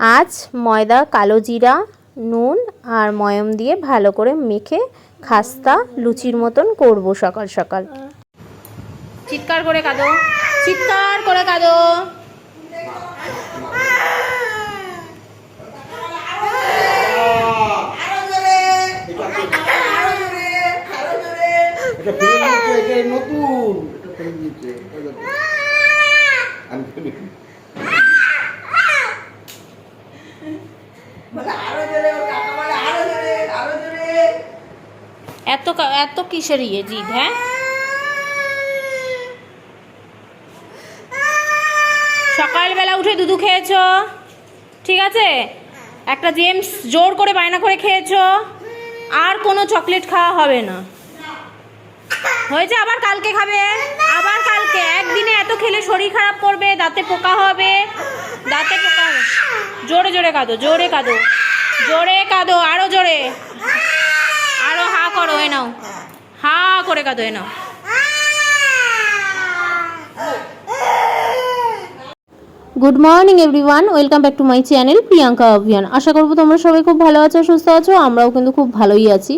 আজ ময়দা কালো জিরা নুন আর ময়ম দিয়ে ভালো করে মেখে খাস্তা লুচির মতন করব সকাল সকাল। চিৎকার করে কাঁদো। চিৎকার করে কাঁদো। নতুন এটা ফেলে দিয়েছে এটা দেখো। আমি ফেলে দিই। এত এত কিসের ইয়ে জিদ হ্যাঁ? সকালবেলা উঠে দুধু খেয়েছো? ঠিক আছে? একটা জেমস জোর করে বায়না করে খেয়েছো? আর কোনো চকলেট খাওয়া হবে না। হয়েছে আবার কালকে খাবে? আবার কালকে? একদিনে এত খেলে শরীর খারাপ করবে, দাঁতে পোকা হবে। দাঁতে পোকা হবে। জোরে জোরে কাঁদো জোরে কাঁদো জোরে কাঁদো, আরও জোরে। আরও হা করো, এ নাও। হা করে কাঁদো, এ নাও। Good morning everyone welcome back to my channel Priyanka অভিয়ান আশা করব তোমরা সবাই খুব ভালো আছো, সুস্থ আছো, আমরাও কিন্তু খুব ভালোই আছি।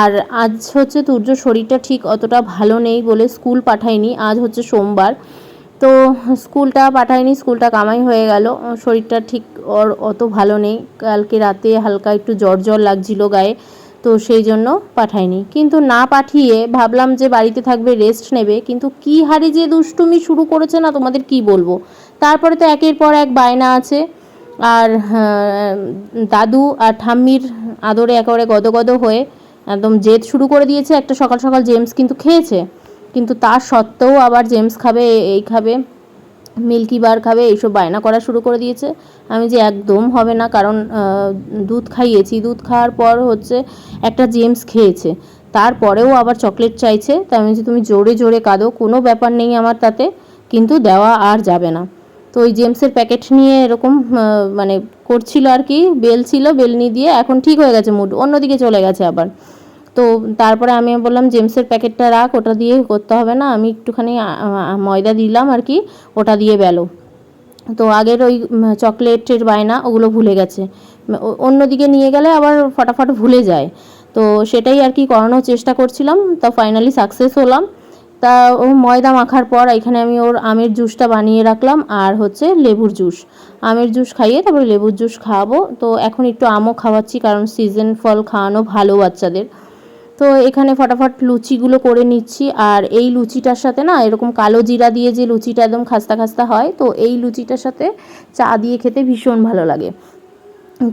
আর আজ হচ্ছে তুর্য শরীরটা ঠিক অতটা ভালো নেই বলে স্কুল পাঠায়নি, আজ হচ্ছে সোমবার। তো স্কুলটা পাঠায়নি স্কুলটা কামাই হয়ে গেল। শরীরটা ঠিক ওর অত ভালো নেই। কালকে রাতে হালকা একটু জ্বর জ্বর লাগছিল গায়ে তো সেই জন্য পাঠায়নি কিন্তু না পাঠিয়ে ভাবলাম যে বাড়িতে থাকবে রেস্ট নেবে। কিন্তু কি হারে যে দুষ্টুমি শুরু করেছে না তোমাদের কি বলব? তারপরে তো একের পর এক বায়না আছে। আর হ্যাঁ, দাদু আর ঠাম্মির আদরে একেবারে গদগদ হয়ে একদম জেদ শুরু করে দিয়েছে। একটা সকাল সকাল জেমস কিন্তু খেয়েছে। কিন্তু তার সত্ত্বেও আবার জেমস খাবে এই খাবে, মিল্কি বার খাবে, এইসব বায়না করা শুরু করে দিয়েছে। আমি যে একদম হবে না, কারণ দুধ খাইয়েছি। দুধ খাওয়ার পর হচ্ছে একটা জেমস খেয়েছে। তারপরেও আবার চকলেট চাইছে। তাই আমি যে তুমি জোরে জোরে কাঁদো, কোনো ব্যাপার নেই আমার তাতে, কিন্তু দেওয়া আর যাবে না। তো ওই জেমসের প্যাকেট নিয়ে এরকম মানে করছিল আর কি, বেল ছিল, বেলনি দিয়ে, এখন ঠিক হয়ে গেছে মুড অন্যদিকে চলে গেছে আবার। তো তারপরে আমি বললাম, জেমসের প্যাকেটটা রাখ, ওটা দিয়ে করতে হবে না। আমি একটুখানি ময়দা দিলাম আর কি, ওটা দিয়ে বেলো। তো আগের ওই চকলেটের বায়না ওগুলো ভুলে গেছে। অন্যদিকে নিয়ে গেলে আবার ফটাফট ভুলে যায়। তো সেটাই আর কি করানোর চেষ্টা করছিলাম। তা ফাইনালি সাকসেস হলাম। তা ও ময়দা মাখার পর এখানে আমি ওর আমের জুসটা বানিয়ে রাখলাম আর হচ্ছে লেবুর জুস। আমের জুস খাইয়ে তারপরে লেবুর জুস খাওয়াবো। তো এখন একটু আমও খাওয়াচ্ছি কারণ সিজন ফল খাওয়ানো ভালো বাচ্চাদের। তো এখানে ফটাফট লুচিগুলো করে নিচ্ছি। আর এই লুচিটার সাথে না এরকম কালো জিরা দিয়ে যে লুচিটা একদম খাস্তা খাস্তা হয় তো এই লুচিটার সাথে চা দিয়ে খেতে ভীষণ ভালো লাগে।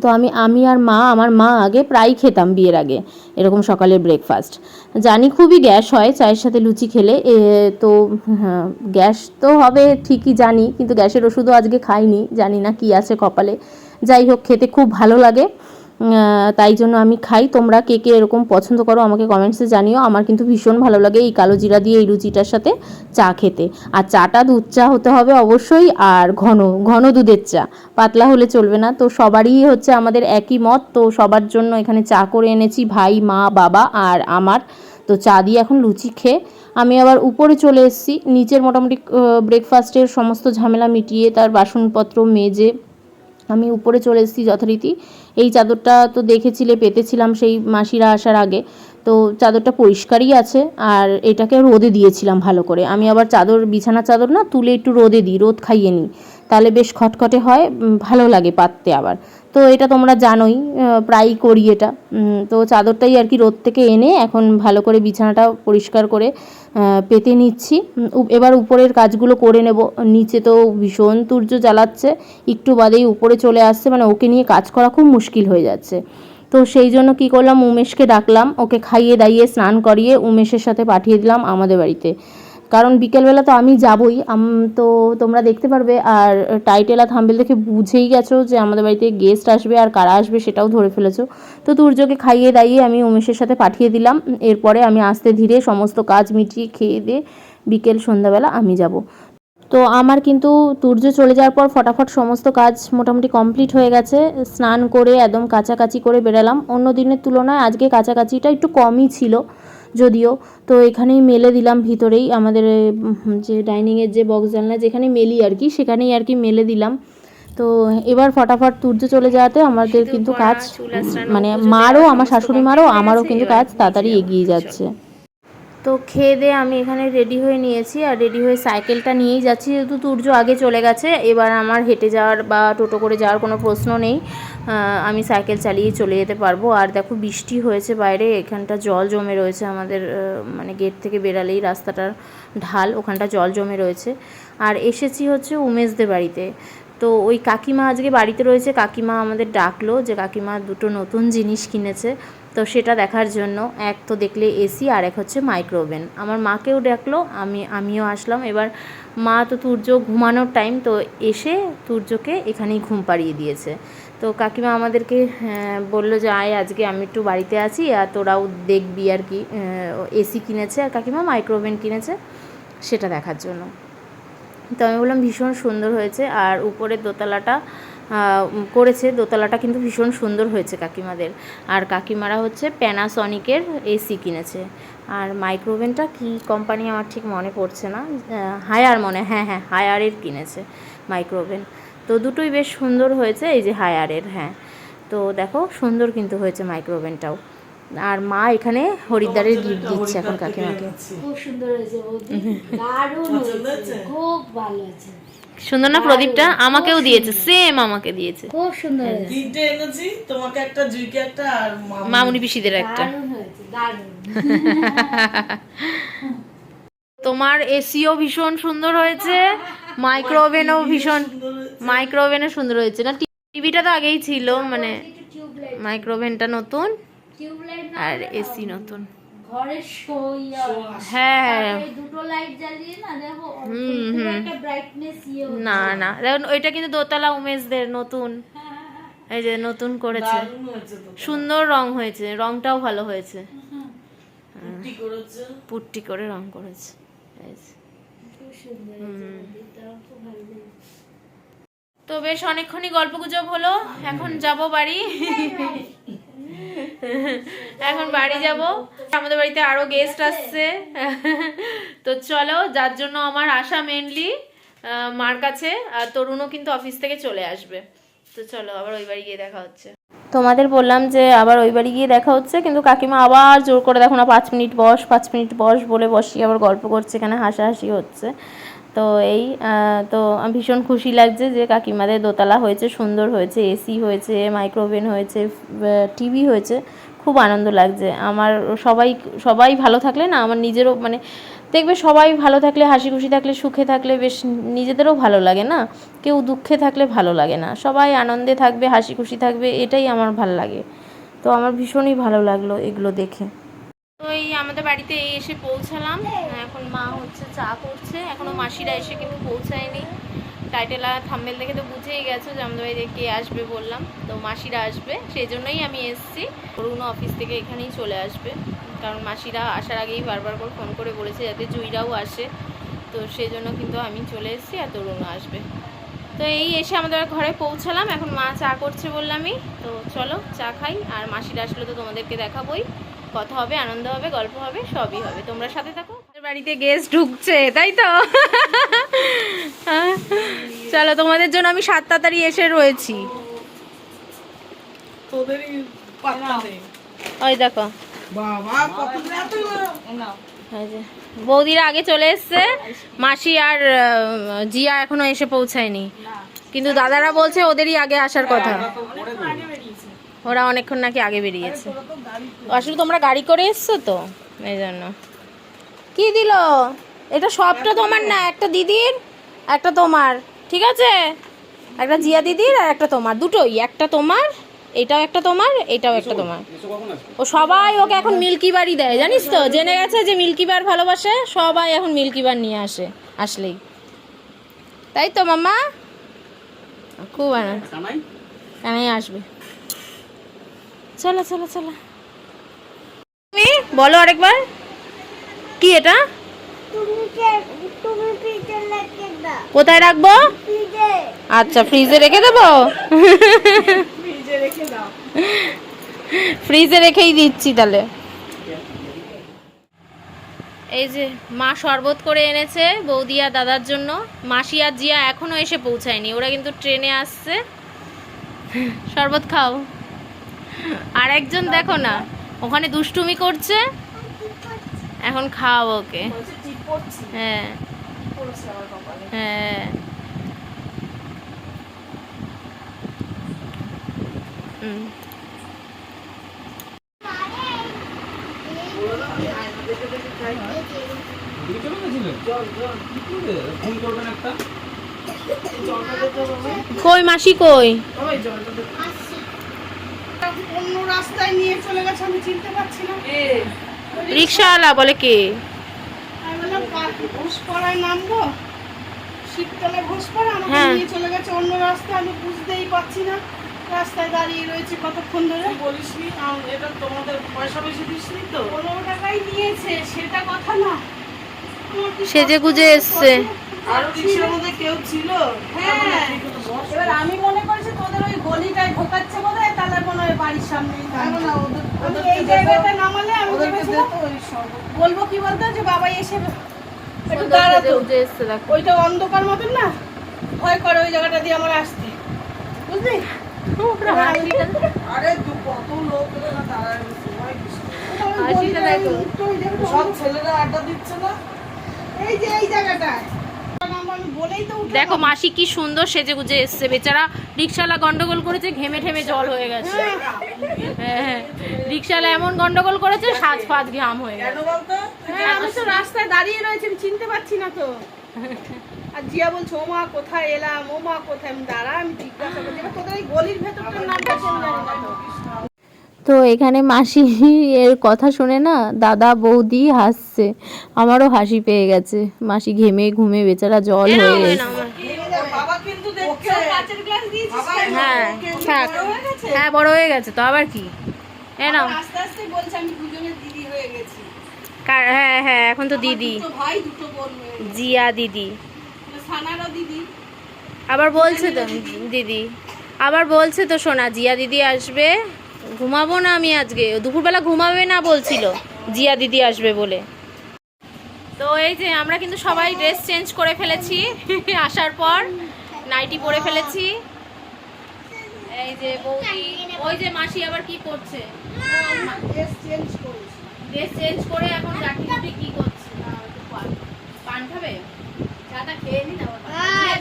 তো আমি আমি আর মা আমার মা আগে প্রায় খেতাম বিয়ের আগে এরকম সকালের ব্রেকফাস্ট জানি খুবই গ্যাস হয় চায়ের সাথে লুচি খেলে এ, তো হ্যাঁ, গ্যাস তো হবে ঠিকই জানি কিন্তু গ্যাসের ওষুধও আজকে খাইনি জানি না কি আছে কপালে। যাই হোক খেতে খুব ভালো লাগে। তাই জন্য আমি খাই। তোমরা কে কে এরকম পছন্দ করো আমাকে কমেন্টসে জানিও। আমার কিন্তু ভীষণ ভালো লাগে এই কালো জিরা দিয়ে এই লুচিটার সাথে চা খেতে। আর চাটা দুধ চা হতে হবে অবশ্যই, আর ঘন ঘন দুধের চা। পাতলা হলে চলবে না। তো সবারই হচ্ছে আমাদের একই মত। তো সবার জন্য এখানে চা করে এনেছি ভাই, মা, বাবা আর আমার। তো চা দিয়ে এখন লুচি খেয়ে আমি আবার উপরে চলে এসেছি। নিচের মোটামুটি ব্রেকফাস্টের সমস্ত ঝামেলা মিটিয়ে তার বাসনপত্র মেজে আমি উপরে চলে এসেছি যথারীতি। এই চাদরটা তো দেখেছিলে, পেতেছিলাম সেই মাসিরা আসার আগে। তো চাদরটা পরিষ্কারই আছে, আর এটাকে রোদে দিয়েছিলাম ভালো করে। আমি আবার চাদর বিছানা চাদর না, তুলে একটু রোদে দিই, রোদ খাইয়ে নিই। তাহলে বেশ খটখটে হয় ভালো লাগে পাততে আবার। তো এটা তোমরা জানোই প্রায়ই করি এটা। তো চাদরটাই আর কি রোদ থেকে এনে এখন ভালো করে বিছানাটা পরিষ্কার করে পেতে নিচ্ছি। এবার উপরের কাজগুলো করে নেব। নিচে তো ভীষণ তুর্য জ্বালাচ্ছে। একটু বাদেই উপরে চলে আসছে। মানে ওকে নিয়ে কাজ করা খুব মুশকিল হয়ে যাচ্ছে। তো সেই জন্য কি করলাম? উমেশকে ডাকলাম। ওকে খাইয়ে দাইয়ে স্নান করিয়ে উমেশের সাথে পাঠিয়ে দিলাম আমাদের বাড়িতে। কারণ বিকেলবেলা তো আমি যাবই তো তোমরা দেখতে পারবে। আর টাইটেল আর থাম্বেল দেখে বুঝেই গেছো যে আমাদের বাড়িতে গেস্ট আসবে আর কারা আসবে সেটাও ধরে ফেলেছো। তো তুর্যকে খাইয়ে দাইয়ে আমি উমেশের সাথে পাঠিয়ে দিলাম। এরপরে আমি আস্তে ধীরে সমস্ত কাজ মিটিয়ে খেয়ে দিয়ে বিকেল সন্ধ্যাবেলা আমি যাব। তো আমার কিন্তু তুর্য চলে যাওয়ার পর ফটাফট সমস্ত কাজ মোটামুটি কমপ্লিট হয়ে গেছে। স্নান করে একদম কাছাকাছি করে বেরালাম। অন্য দিনের তুলনায় আজকে কাছাকাছিটা একটু কমই ছিল। যদিও তো এখানেই মেলে দিলাম ভিতরেই আমাদের যে ডাইনিংয়ের যে বক্স জানলা যেখানে মেলি আর কি সেখানেই আর কি মেলে দিলাম। তো এবার ফটাফট তুর্য চলে যাওয়াতে আমাদের কিন্তু কাজ মানে মারও আমার শাশুড়ি মারও আমারও কিন্তু কাজ তাড়াতাড়ি এগিয়ে যাচ্ছে। তো খেয়ে দিয়ে আমি এখানে রেডি হয়ে নিয়েছি আর রেডি হয়ে সাইকেলটা নিয়েই যাচ্ছি। যেহেতু তুর্য আগে চলে গেছে, এবার আমার হেঁটে যাওয়ার বা টোটো করে যাওয়ার কোনো প্রশ্ন নেই। আমি সাইকেল চালিয়ে চলে যেতে পারব। আর দেখো বৃষ্টি হয়েছে বাইরে, এখানটা জল জমে রয়েছে আমাদের মানে গেট থেকে বেরালেই রাস্তাটার ঢাল, ওখানটা জল জমে রয়েছে। আর এসেছি হচ্ছে উমেশদের বাড়িতে। তো ওই কাকিমা আজকে বাড়িতে রয়েছে কাকিমা আমাদের ডাকলো যে কাকিমা দুটো নতুন জিনিস কিনেছে তো সেটা দেখার জন্য এক তো দেখলে এসি আর এক হচ্ছে মাইক্রোওভেন। আমার মাকেও ডাকলো আমি আমিও আসলাম। এবার মা তো তুর্য ঘুমানোর টাইম তো এসে তুর্যকে এখানেই ঘুম পাড়িয়ে দিয়েছে। তো কাকিমা আমাদেরকে হ্যাঁ, বলল যে আয় আজকে আমি একটু বাড়িতে আছি আর তোরাও দেখবি আর কি এসি কিনেছে আর কাকিমা মাইক্রোওভেন কিনেছে। সেটা দেখার জন্য। তো আমি বললাম ভীষণ সুন্দর হয়েছে। আর উপরের দোতলাটা করেছে। দোতলাটা কিন্তু ভীষণ সুন্দর হয়েছে কাকিমাদের। আর কাকিমারা হচ্ছে প্যানাসনিকের এসি কিনেছে। আর মাইক্রোওভেনটা কি কোম্পানি আমার ঠিক মনে পড়ছে না। হায়ার মনে হ্যাঁ হ্যাঁ হায়ারের কিনেছে মাইক্রোওভেন তো দুটোই বেশ সুন্দর হয়েছে, এই যে হায়ারের হ্যাঁ। তো দেখো, সুন্দর কিন্তু হয়েছে মাইক্রোওভেনটাও আর মা এখানে হরিদ্বারের গিফট দিচ্ছে এখন কাকিমাকে। খুব সুন্দর হয়েছে দারুণ হয়েছে। খুব ভালো আছে সুন্দর না প্রদীপটা? আমাকেও দিয়েছে সেম আমাকে দিয়েছে। খুব সুন্দর তিনটে এনেছি তোমাকে একটা জুইকে একটা আর মামুনি। পিসিদের একটা। দারুণ হয়েছে দারুণ। তোমার এসিও ভীষণ সুন্দর হয়েছে মাইক্রোওভেনও ভীষণ মাইক্রোওভেনও সুন্দর হয়েছে। না টিভিটা তো আগেই ছিল মানে টিউবলাইট মাইক্রোওভেনটা নতুন। আর এসি নতুন। ঘরে হ্যাঁ। দুটো লাইট জ্বালিয়ে না দেখো হুম, হুম। একটা ব্রাইটনেস ইয়ে না না। দেখুন ওইটা কিন্তু দোতলা উমেশদের নতুন। এই যে নতুন করেছে। তো সুন্দর রং হয়েছে। রংটাও ভালো হয়েছে। কি পুট্টি করে রং করেছে। তো বেশ অনেকক্ষণই গল্প গুজব হলো। এখন যাব বাড়ি। এখন বাড়ি যাব। আমাদের বাড়িতে আরও গেস্ট আসছে। তো চলো, যার জন্য আমার আশা মেনলি মার কাছে, আর তরুণও কিন্তু অফিস থেকে চলে আসবে। তো চলো, আবার ওই বাড়ি গিয়ে দেখা হচ্ছে। তোমাদের বললাম যে আবার ওই বাড়ি গিয়ে দেখা হচ্ছে, কিন্তু কাকিমা আবার জোর করে দেখো না, পাঁচ মিনিট বস, পাঁচ মিনিট বস বলে বসি আবার গল্প করছে, এখানে হাসাহাসি হচ্ছে। তো এই তো ভীষণ খুশি লাগছে যে কাকিমাদের দোতলা হয়েছে, সুন্দর হয়েছে এসি হয়েছে, মাইক্রোওভেন হয়েছে টিভি হয়েছে, খুব আনন্দ লাগছে। আমার সবাই সবাই ভালো থাকলে না, আমার নিজেরও মানে দেখবে সবাই ভালো থাকলে, হাসি খুশি থাকলে, সুখে থাকলে বেশ নিজেদেরও ভালো লাগে না? কেউ দুঃখে থাকলে ভালো লাগে না। সবাই আনন্দে থাকবে, হাসি খুশি থাকবে, এটাই আমার ভালো লাগে। তো আমার ভীষণই ভালো লাগল এগুলো দেখে। তো এই আমাদের বাড়িতে এই এসে পৌঁছালাম। এখন মা হচ্ছে চা করছে। এখনও মাসিরা এসে কিন্তু পৌঁছায়নি। টাইটেল আর থাম্বেল দেখে তো বুঝেই গেছো যে আমাদের বাড়িতে কে আসবে বললাম। তো মাসিরা আসবে। সেই জন্যই আমি এসেছি। অরুণ অফিস থেকে এখানেই চলে আসবে। কারণ মাসিরা আসার আগেই বারবার করে ফোন করে বলেছে যাতে জুইরাও আসে। তো সেই জন্য কিন্তু আমি চলে এসেছি আর তরুণও আসবে। তো এই এসে আমাদের ঘরে পৌঁছালাম। এখন মা চা করছে বললামই। তো চলো চা খাই। আর মাসিরা আসলে তো তোমাদেরকে দেখাবোই। কথা হবে আনন্দ হবে গল্প হবে সবই হবে। তোমরা সাথে থাকো। বাড়িতে গেস্ট ঢুকছে তাই তো? চলো তোমাদের জন্য আমি সাত তাড়াতাড়ি এসে রয়েছি। ওই দেখো। বাবা কত এত এই যে, বৌদিরা আগে চলে এসছে। মাসি আর জিয়া এখনও এসে পৌঁছায়নি। কিন্তু দাদারা বলছে ওদেরই আগে আসার কথা। ওরা অনেকক্ষণ নাকি আগে বেরিয়েছে। আসলে তোমরা গাড়ি করে এসছো তো? এই জন্য কি দিল? এটা সবটা তোমার না, একটা দিদির, একটা তোমার, ঠিক আছে? একটা জিয়া দিদির আর একটা তোমার, দুটোই, একটা তোমার, এটাও একটা তোমার, এটাও একটা তোমার। ও সবাই ওকে এখন মিল্কি বারই দেয়, জানিস তো? জেনে গেছে যে মিল্কি বার ভালোবাসে, সবাই এখন মিল্কি বার নিয়ে আসে, আসলেই। তাই তো মামা খুব আনন্দ। কানাই আসবে। চলো চলো চলো। তুমি বলো আরেকবার। কি এটা? কোথায় রাখব? আচ্ছা ফ্রিজে রেখে দেবো? ফ্রিজে রেখেই দিচ্ছি তাহলে। এই যে, মা শরবত করে এনেছে বৌদি আর দাদার জন্য। মাসি আর জিয়া এখনও এসে পৌঁছায়নি, ওরা কিন্তু ট্রেনে আসছে। শরবত খাও। আর একজন দেখো না ওখানে দুষ্টুমি করছে। এখন খাও ওকে। হ্যাঁ। হ্যাঁ। কই মাসি কই? অন্য রাস্তায় নিয়ে চলে গেছে আমি চিনতে পারছি না। এ রিক্সাওয়ালা বলে কে? আমি বললাম ঘোষপাড়ায় নামবো? শীতকালে ঘোষপাড়া আমাকে হ্যাঁ। নিয়ে চলে গেছে অন্য রাস্তায় আমি বুঝতেই পারছি না। রাস্তায় দাঁড়িয়ে রয়েছে কতক্ষণ ধরে? তুই বলিসনি? আম, এটা তোমাদের পয়সা বেশি দিসনি তো? পনেরো টাকাই নিয়েছে সেটা কথা না। সেজে গুজে এসছে। আর রিক্সার মধ্যে কেউ ছিল? হ্যাঁ। বস। এবার আমি মনে করেছি তোদের ওই গলিটায় ঢোকাচ্ছে বোধ এই জায়গাটা নামালে আমি। বলব কি বলতো? যে বাবাই এসে একটু দাঁড়াতো। ওইটা অন্ধকার মতন না? ভয় করে ওই জায়গাটা দিয়ে আমার আসতে। বুঝলি? আরে কত লোক। সব ছেলেরা আড্ডা দিচ্ছে না? এই যে এই জায়গাটা আমি বলেই তো উঠলাম। দেখো মাসি কি সুন্দর সেজে গুজে এসছে। বেচারা রিক্সাওয়ালা গন্ডগোল করেছে ঘেমে ঠেমে জল হয়ে গেছে। হ্যাঁ। হ্যাঁ রিক্সাওয়ালা এমন গন্ডগোল করেছে সাজ ফাজ ঘাম হয়ে গেছে। হ্যাঁ আমি তো রাস্তায় দাঁড়িয়ে রয়েছি আমি চিনতে পারছি না তো। আর জিয়া বলছে ও মা কোথায় এলাম? ও মা কোথায়? আমি দাঁড়া আমি জিজ্ঞাসা করছি। এই গলির ভেতরটার নামটা কেন জানি না। তো তো এখানে মাসি এর কথা শুনে না দাদা বৌদি হাসছে। আমারও হাসি পেয়ে গেছে। মাসি ঘেমে ঘুমে বেচারা জল হয়ে গেছে? হ্যাঁ বড় হয়ে গেছে? হ্যাঁ বড় হয়ে গেছে তো আবার কি? এ নাও। আবার আস্তে আস্তে বলছে আমি দুজনের দিদি হয়ে হ্যাঁ হ্যাঁ এখন তো দিদি। জিয়া দিদি। দিদি। আবার বলছে তো দিদি। আবার বলছে তো সোনা জিয়া দিদি আসবে। ঘুমাবো না আমি আজকে। দুপুরবেলা ঘুমাবে না বলছিল। জিয়া দিদি আসবে বলে। তো এই যে আমরা কিন্তু সবাই ড্রেস চেঞ্জ করে ফেলেছি। আসার পর নাইটি পরে ফেলেছি। এই যে বৌদি ওই যে মাসি আবার কি করছে? ড্রেস চেঞ্জ করেছি। ড্রেস চেঞ্জ করে এখন গাঠি গুটি কি করছে? পান খাবে? চাটা খেয়ে নি না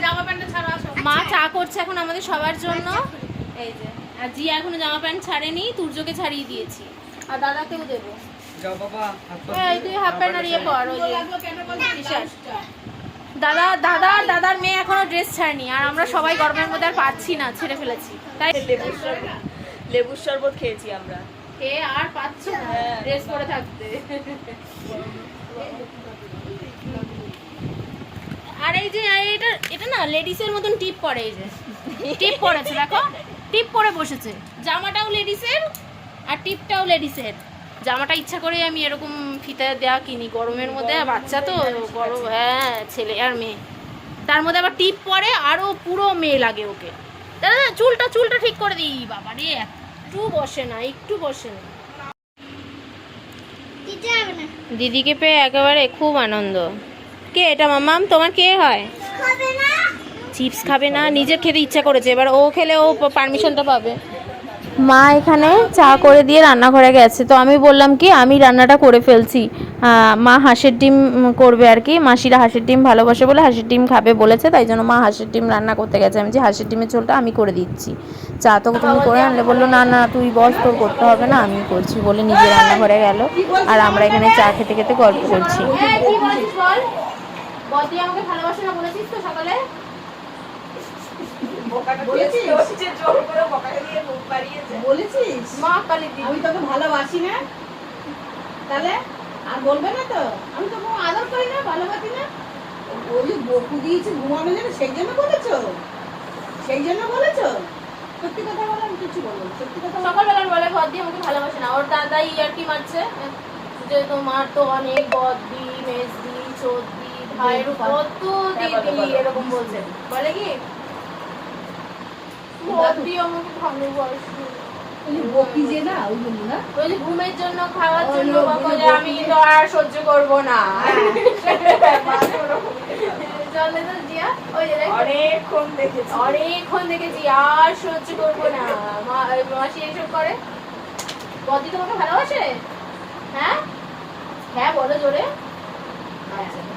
জামা প্যান্টটা ছাড়া আসো। মা চা করছে এখন আমাদের সবার জন্য। এই যে। আর জি এখনও জামা প্যান্ট ছাড়েনি তুর্যকে ছাড়িয়ে দিয়েছি। আর দাদাকেও দেবো। ইয়ে দাদা দাদা আর দাদার মেয়ে এখনও ড্রেস ছাড়েনি আর আমরা সবাই গরমের মধ্যে আর পাচ্ছি না ছেড়ে ফেলেছি। তাই লেবুর শরবত খেয়েছি আমরা। এ আর পাচ্ছ না ড্রেস পরে থাকতে। আর এই যে এটা এটা না লেডিসের মতন টিপ পরে এই যে। টিপ পরেছে দেখো। টিপ পরে বসেছে। জামাটাও লেডিসের আর টিপটাও লেডিসের। জামাটা ইচ্ছা করে আমি এরকম ফিতা দেওয়া কিনি গরমের মধ্যে। বাচ্চা তো গরম হ্যাঁ ছেলে আর মেয়ে। তার মধ্যে আবার টিপ পরে আরও পুরো মেয়ে লাগে ওকে। দাদা চুলটা চুলটা ঠিক করে দিই। বাবা রে একটু বসে না একটু বসে না। দিদিকে পেয়ে একেবারে খুব আনন্দ। কে এটা মামাম তোমার কে হয়? চিপস খাবে না নিজের খেতে ইচ্ছা করেছে। এবার ও খেলে ও পারমিশনটা পাবে। মা এখানে চা করে দিয়ে রান্নাঘরে গেছে। তো আমি বললাম কি আমি রান্নাটা করে ফেলছি। মা হাঁসের ডিম করবে আর কি। মাসিরা হাঁসের ডিম ভালোবাসে বলে হাঁসের ডিম খাবে বলেছে তাই জন্য মা হাঁসের ডিম রান্না করতে গেছে। আমি যে হাঁসের ডিমের ঝোলটা আমি করে দিচ্ছি। চা তো তুমি করে আনলে। বলল না না তুই বস তোর করতে হবে না আমি করছি। বলে নিজে রান্নাঘরে গেল। আর আমরা এখানে চা খেতে খেতে গল্প করছি। আমাকে ভালোবাসে না বলেছিস তো সকালে? বলেছিস? মা কালী আমি তোকে ভালোবাসি না। তাহলে আর বলবে না তো? আমি তো কোনো আদর করি না ভালোবাসি না। ওই বকু দিয়েছে ঘুমানো জন্য সেই জন্য বলেছ? সেই জন্য বলেছ? সত্যি কথা বলো আমি কিছু বলব না। সত্যি কথা সকালবেলা বলে ঘর দিয়ে আমাকে ভালোবাসে না। ওর দাদাই আর কি মারছে? যে তোমার তো অনেক বদ্দি মেজদি চোদ্দি। ভাইয়ের কত দিদি এরকম বলছে বলে কি? ঘুমের জন্য খাওয়ার জন্য আমি কিন্তু আর সহ্য করব না। চলে তো জিয়া ওই যে দেখ, অনেকক্ষণ দেখেছি। অনেকক্ষণ দেখেছি আর সহ্য করব না। মাসি এইসব করে। বদি তোমাকে ভালোবাসে? হ্যাঁ? হ্যাঁ বলো জোরে। আচ্ছা।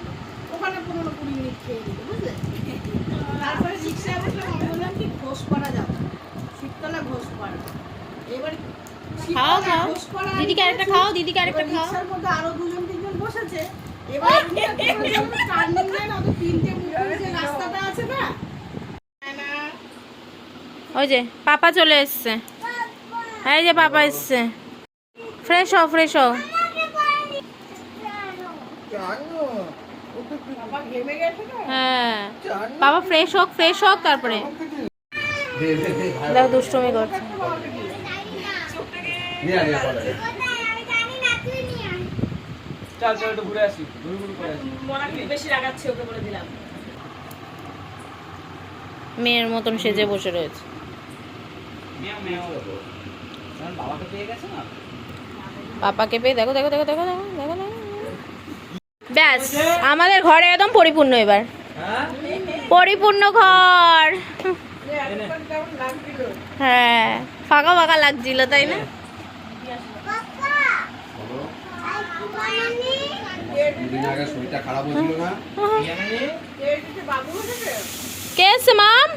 ওখানে পনেরো কুড়ি মিনিট খেয়ে নিল বুঝলে? তারপরে রিক্সায় বসলাম আমি বললাম কি ঘোষপাড়া যাব। শীততলা ঘোষপাড়া এবার খাও, খাও। ঘোষপাড়া দিদিকে আরেকটা খাও দিদিকে আরেকটা এবার খাও। রিক্সার মধ্যে আরও দুজন তিনজন বসেছে। এবার টার্নিং লাইন ওদের তিনটে যে রাস্তাটা আছে না? ওই যে পাপা চলে এসছে। এই যে পাপা এসছে। ফ্রেশ হও ফ্রেশ হও জানো বাবা ঘেমে গেছে না হ্যাঁ। বাবা ফ্রেশ হোক ফ্রেশ হোক তারপরে। দেখো দুষ্টুমি করছে। মেয়ের মতন সেজে বসে রয়েছে। বাবাকে পাপাকে পেয়ে দেখো দেখো দেখো দেখো দেখো দেখো দেখো। ব্যাস আমাদের ঘরে একদম পরিপূর্ণ এবার। পরিপূর্ণ ঘর। হ্যাঁ ফাঁকা ফাঁকা লাগছিল তাই না? বলো। দুদিন আগে শরীরটা খারাপ হয়েছিল না এই যে বাবু হয়েছে কে এসছে মাম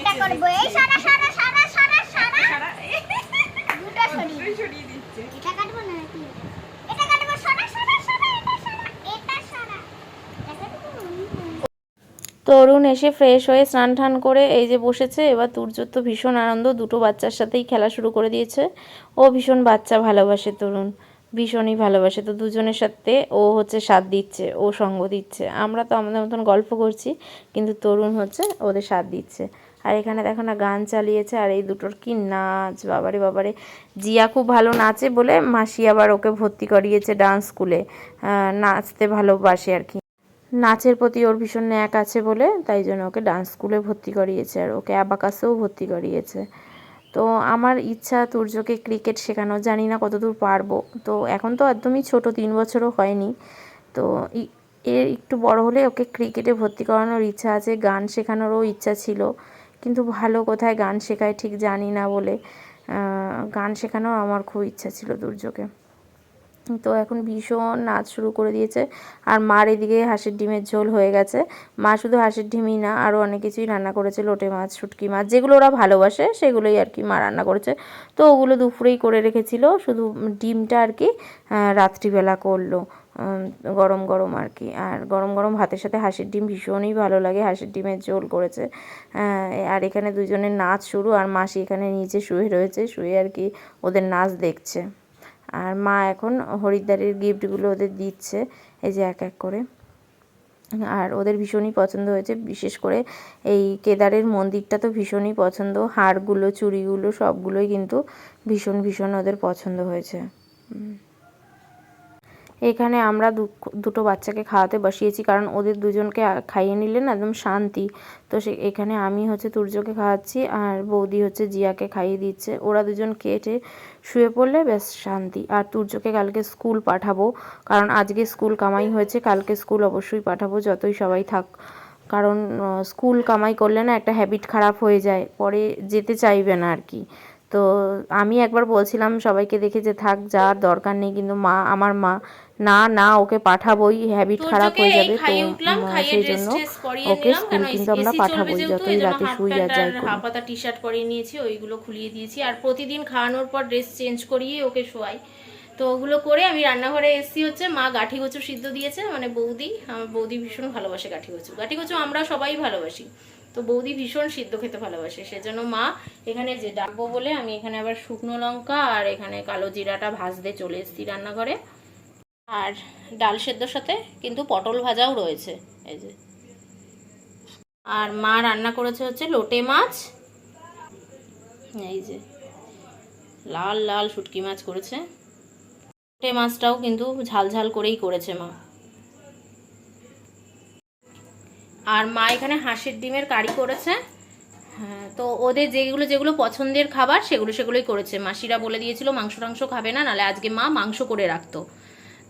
এটা করব। এই সারা সারা সারা সারা সারা। দুটো সরিয়ে এটা না নাকি? এটা সারা সারা সারা, এটা সারা এটা সারা। তরুণ এসে ফ্রেশ হয়ে স্নান টান করে এই যে বসেছে, এবার তুর্যর তো ভীষণ আনন্দ, দুটো বাচ্চার সাথেই খেলা শুরু করে দিয়েছে। ও ভীষণ বাচ্চা ভালোবাসে তরুণ, ভীষণই ভালোবাসে। তো দুজনের সাথে ও হচ্ছে সাথ দিচ্ছে, ও সঙ্গ দিচ্ছে। আমরা তো আমাদের মতন গল্প করছি, কিন্তু তরুণ হচ্ছে ওদের সাথ দিচ্ছে। আর এখানে দেখো না, গান চালিয়েছে আর এই দুটোর কি নাচ, বাবারে বাবারে। জিয়া খুব ভালো নাচে বলে মাসি আবার ওকে ভর্তি করিয়েছে ডান্স স্কুলে নাচতে ভালোবাসে আর কি। নাচের প্রতি ওর ভীষণ ন্যাক আছে বলে, তাই জন্য ওকে ডান্স স্কুলে ভর্তি করিয়েছে আর ওকে অ্যাবাকাসেও ভর্তি করিয়েছে। তো আমার ইচ্ছা তুর্যকে ক্রিকেট শেখানো, জানি না কতদূর পারব। তো এখন তো একদমই ছোট, তিন বছরও হয়নি। তো এর একটু বড় হলে ওকে ক্রিকেটে ভর্তি করানোর ইচ্ছা আছে, গান শেখানোরও ইচ্ছা ছিল। কিন্তু ভালো কোথায় গান শেখায় ঠিক জানি না বলে গান শেখানোর আমার খুব ইচ্ছা ছিল দুর্যোগে। তো এখন ভীষণ নাচ শুরু করে দিয়েছে। আর মার এদিকে হাঁসের ডিমের ঝোল হয়ে গেছে। মা শুধু হাঁসের ডিমই না আরও অনেক কিছুই রান্না করেছে, লোটে মাছ, শুটকি মাছ, যেগুলো ওরা ভালোবাসে সেগুলোই আর কি মা রান্না করেছে। তো ওগুলো দুপুরেই করে রেখেছিল, শুধু ডিমটা আর কি রাত্রিবেলা করল। গরম গরম আর কি। আর গরম গরম ভাতের সাথে হাঁসের ডিম ভীষণই ভালো লাগে। হাঁসের ডিমের ঝোল করেছে। আর এখানে দুজনের নাচ শুরু আর মাসি এখানে নিচে শুয়ে রয়েছে। শুয়ে আর কি ওদের নাচ দেখছে। আর মা এখন হরিদ্বারের গিফটগুলো ওদের দিচ্ছে এই যে এক এক করে। আর ওদের ভীষণই পছন্দ হয়েছে। বিশেষ করে এই কেদারের মন্দিরটা তো ভীষণই পছন্দ। হারগুলো চুড়িগুলো সবগুলোই কিন্তু ভীষণ ভীষণ ওদের পছন্দ হয়েছে। এখানে আমরা দুটো বাচ্চাকে খাওয়াতে বসিয়েছি, কারণ ওদের দুজনকে খাইয়ে নিলে না একদম শান্তি। তো সে এখানে আমি হচ্ছে তুর্যকে খাওয়াচ্ছি আর বৌদি হচ্ছে জিয়াকে খাইয়ে দিচ্ছে। ওরা দুজন কেটে শুয়ে পড়লে বেশ শান্তি। আর তুর্যকে কালকে স্কুল পাঠাবো, কারণ আজকে স্কুল কামাই হয়েছে, কালকে স্কুল অবশ্যই পাঠাবো যতই সবাই থাক। কারণ স্কুল কামাই করলে না একটা হ্যাবিট খারাপ হয়ে যায়, পরে যেতে চাইবে না আর কি। তো আমি একবার বলছিলাম সবাইকে দেখে যে থাক, যার দরকার নেই, কিন্তু মা, আমার মা না না ওকে পাঠাবোই হ্যাবিট খারাপ হয়ে যাবে তো সেই জন্য ওকে স্কুল কিন্তু আমরা পাঠাবোই যতই রাতে শুই আর যাই করি। হাফাতা টি শার্ট করিয়ে নিয়েছি ওইগুলো খুলিয়ে দিয়েছি আর প্রতিদিন খাওয়ানোর পর ড্রেস চেঞ্জ করিয়ে ওকে শোয়াই। তো ওগুলো করে আমি রান্নাঘরে এসছি হচ্ছে মা গাঠি কচু সিদ্ধ দিয়েছে মানে বৌদি আমার বৌদি ভীষণ ভালোবাসে গাঠি কচু গাঠি কচু আমরা সবাই ভালোবাসি তো বৌদি ভীষণ সিদ্ধ খেতে ভালোবাসে সেজন্য মা এখানে যে ডাকবো বলে আমি এখানে আবার শুকনো লঙ্কা আর এখানে কালো জিরাটা ভাজতে চলে এসেছি রান্নাঘরে। আর ডাল সেদ্ধর সাথে কিন্তু পটল ভাজাও রয়েছে, এই যে। আর মা রান্না করেছে হচ্ছে লোটে মাছ, এই যে। লাল লাল শুটকি মাছ করেছে। লোটে মাছটাও কিন্তু ঝাল ঝাল করেই করেছে মা। আর মা এখানে হাঁসের ডিমের কারি করেছে। হ্যাঁ তো ওদের যেগুলো যেগুলো পছন্দের খাবার সেগুলো, সেগুলোই করেছে। মাসিরা বলে দিয়েছিল, মাংস, টাংস খাবে না, নাহলে আজকে মা মাংস করে রাখতো।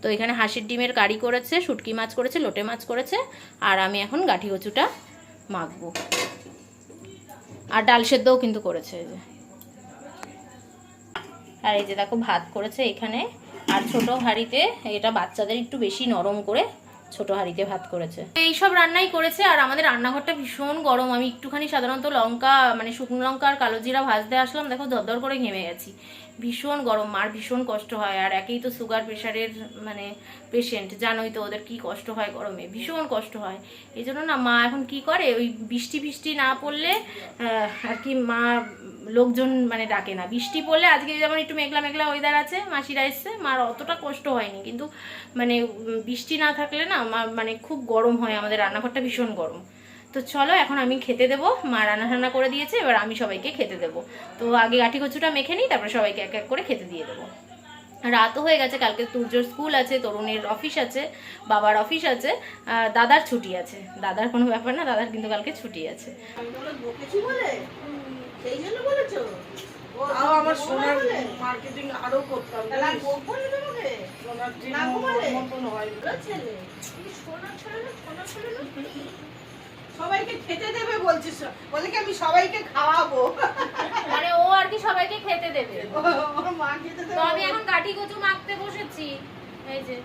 তো এখানে হাঁসের ডিমের কারি করেছে, শুটকি মাছ করেছে, লোটে মাছ করেছে, আর আমি এখন গাঠি কচুটা মাখবো। আর ডাল সেদ্ধও কিন্তু করেছে এই যে। আর এই যে দেখো, ভাত করেছে এখানে। আর ছোট হাঁড়িতে, এটা বাচ্চাদের একটু বেশি নরম করে ছোট হাঁড়িতে ভাত করেছে। এইসব রান্নাই করেছে, আর আমাদের রান্নাঘরটা ভীষণ গরম। আমি একটুখানি সাধারণত লঙ্কা মানে শুকনো লঙ্কা আর কালো জিরা ভাজতে আসলাম। দেখো দরদর করে ঘেমে গেছি। ভীষণ গরম, মার ভীষণ কষ্ট হয়, আর একেই তো সুগার প্রেশারের মানে পেশেন্ট জানোই তো ওদের কি কষ্ট হয় গরমে, ভীষণ কষ্ট হয়। এই জন্য না, মা এখন কি করে, ওই বৃষ্টি বৃষ্টি না পড়লে আর কি মা লোকজন মানে ডাকে না। বৃষ্টি পড়লে আজকে যেমন একটু মেঘলা মেঘলা ওয়েদার আছে, মাসিরা এসছে, মার অতটা কষ্ট হয়নি। কিন্তু মানে বৃষ্টি না থাকলে না, মা মানে খুব গরম হয়, আমাদের রান্নাঘরটা ভীষণ গরম। তো চলো এখন আমি খেতে দেবো। মা রান্না টান্না করে দিয়েছে এবার আমি সবাইকে খেতে দেবো। তো আগে গাঠি কচুটা মেখে নিই তারপরে সবাইকে এক এক করে খেতে দিয়ে দেবো। রাতও হয়ে গেছে কালকে তুর্যর স্কুল আছে তরুণের অফিস আছে বাবার অফিস আছে দাদার ছুটি আছে। দাদার কোনো ব্যাপার না দাদার কিন্তু কালকে ছুটি আছে। আমার সোনার মার্কেটিং আরও করতাম সোনার সবাইকে খেতে দেবে বলছিস। বলে কি আমি সবাইকে খাওয়াবো? মানে ও আর কি সবাইকে খেতে দেবে। ওর মা খেতে তো আমি এখন কাঠি কচু মাখতে বসেছি। এই যে।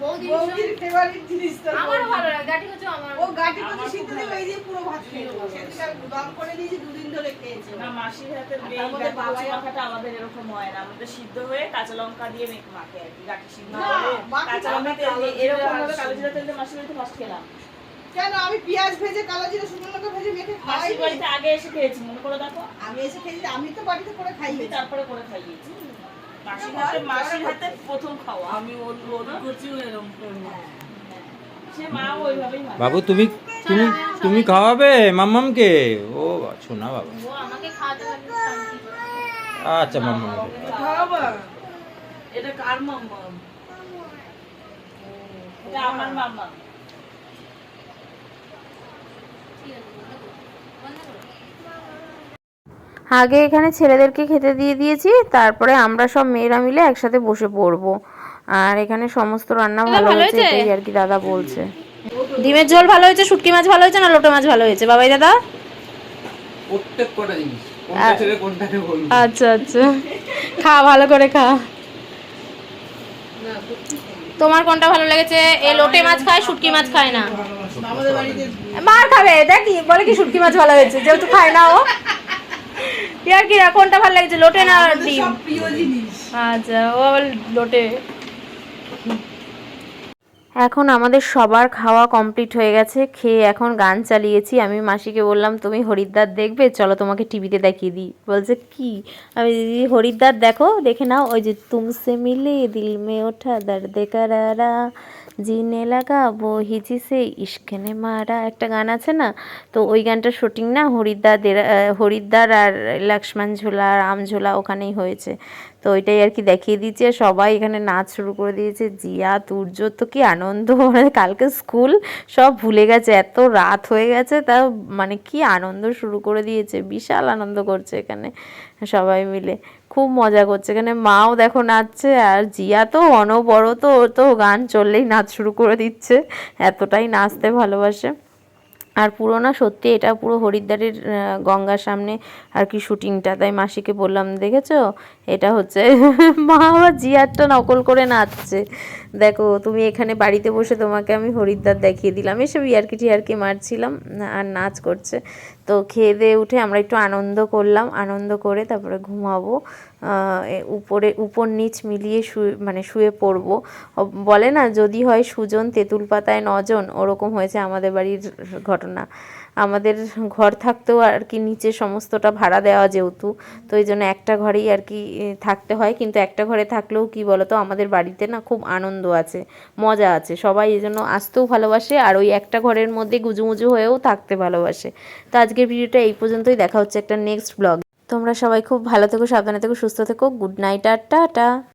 বৌদি ভীষণ- বৌদির ফেভারিট জিনিস তো আমারও ভালো লাগে গাঠি কচু আমার ও গাটি কত সিদ্ধ দিয়ে ওই দিয়ে পুরো ভাত খেয়ে দম করে দিয়েছি দুদিন ধরে খেয়েছে না মাসির হাতের গাঠি কচু মাখাটা আমাদের এরকম হয় না। আমাদের সিদ্ধ হয়ে কাঁচা লঙ্কা দিয়ে মেখে মাখে আর কি। গাঠি সিদ্ধ না, কাঁচা লঙ্কা তেল কালো দিয়ে জিরা এরকম ভাবে কালো জিরা তেল দিয়ে মাসির বাড়িতে ফার্স্ট খেলাম। কেন? আমি পেঁয়াজ ভেজে কালো জিরা শুকনো লঙ্কা ভেজে মেখে খাই বাড়িতে আগে এসে খেয়েছি মনে করে দেখো। আমি এসে খেয়েছি আমি তো বাড়িতে করে খাই তারপরে করে খাইয়েছি। মাসির হাতে প্রথম খাওয়া। আমি ওর ওর এরকম ওইভাবেই মাখে। বাবু তুমি তুমি তুমি খাওয়াবে মাম্মামকে? ও শোনা বাবা। আচ্ছা খাওয়াবা? এটা কার মাম্মা এটা আমার মাম্মা আগে এখানে ছেলেদেরকে খেতে দিয়ে দিয়েছি তারপরে আমরা সব মেয়েরা মিলে একসাথে বসে পড়ব। আর এখানে সমস্ত রান্না ভালো হয়েছে এটাই আর কি দাদা বলছে। ডিমের ঝোল ভালো হয়েছে শুটকি মাছ ভালো হয়েছে না লোটো মাছ ভালো হয়েছে? বাবাই দাদা? প্রত্যেক কটা জিনিস কোনটা ছেড়ে বলব? আচ্ছা আচ্ছা। খা ভালো করে খা। তোমার কোনটা ভালো লেগেছে? এ লোটে মাছ খায় শুটকি মাছ খায় না? আমাদের বাড়িতে মার খাবে দেখি বলে কি শুটকি মাছ ভালো হয়েছে যেহেতু খায় না ও। ইয়ার কি কোনটা ভালো লাগছে লোটে না ডিম? আচ্ছা ও লোটে। এখন আমাদের সবার খাওয়া কমপ্লিট হয়ে গেছে, খেয়ে এখন গান চালিয়েছি। আমি মাসিকে বললাম, তুমি হরিদ্বার দেখবে? চলো তোমাকে টিভিতে দেখিয়ে দিই। বলছে, কি? আমি দিদি, হরিদ্বার দেখো, দেখে নাও। ওই যে, তুমসে মিলে দিল মে ওঠা দর্দে কারারা, জিনে লাগা বো হিজি সে ইস্কেনে মারা। একটা গান আছে না? তো ওই গানটা শুটিং না হরিদ্বার হরিদ্বার আর লক্ষ্মণ ঝোলা আর আমঝোলা ওখানেই হয়েছে। তো ওইটাই আর কি দেখিয়ে দিয়েছে। সবাই এখানে নাচ শুরু করে দিয়েছে। জিয়া, তুর্য, তো কি আনন্দ? মানে কালকে স্কুল সব ভুলে গেছে। এত রাত হয়ে গেছে তা মানে কি আনন্দ শুরু করে দিয়েছে। বিশাল আনন্দ করছে এখানে সবাই মিলে। খুব মজা করছে। এখানে মাও দেখো নাচছে, আর জিয়া তো অনবরত তো গান চললেই নাচ শুরু করে দিচ্ছে। এতটাই নাচতে ভালোবাসে। আর পুরো না সত্যি এটা পুরো হরিদ্বারের গঙ্গার সামনে আর কি শুটিংটা। তাই মাসিকে বললাম, দেখেছ? এটা হচ্ছে মা আবার জিয়ারটা নকল করে নাচছে। দেখো, তুমি এখানে বাড়িতে বসে তোমাকে আমি হরিদ্বার দেখিয়ে দিলাম। এসব ইয়ারকি টিয়ারকি মারছিলাম, আর নাচ করছে। তো খেয়ে দিয়ে উঠে আমরা একটু আনন্দ করলাম, আনন্দ করে তারপরে ঘুমাবো। উপরে, উপর নিচ মিলিয়ে শুয়ে মানে শুয়ে পড়ব। বলে না, যদি হয় সুজন তেঁতুল পাতায় নজন, ওরকম হয়েছে আমাদের বাড়ির ঘটনা। আমাদের ঘর থাকতেও আর কি নিচে সমস্তটা ভাড়া দেওয়া যেহেতু, তো এই জন্য একটা ঘরেই আর কি থাকতে হয়। কিন্তু একটা ঘরে থাকলেও কি বলতো, আমাদের বাড়িতে না খুব আনন্দ আছে, মজা আছে। সবাই এই জন্য আসতেও ভালোবাসে আর ওই একটা ঘরের মধ্যে গুজুমুজু হয়েও থাকতে ভালোবাসে। তো আজকের ভিডিওটা এই পর্যন্তই, দেখা হচ্ছে একটা নেক্সট ব্লগ তোমরা সবাই খুব ভালো থেকো, সাবধানে থেকো, সুস্থ থেকো গুড নাইট আর টাটা।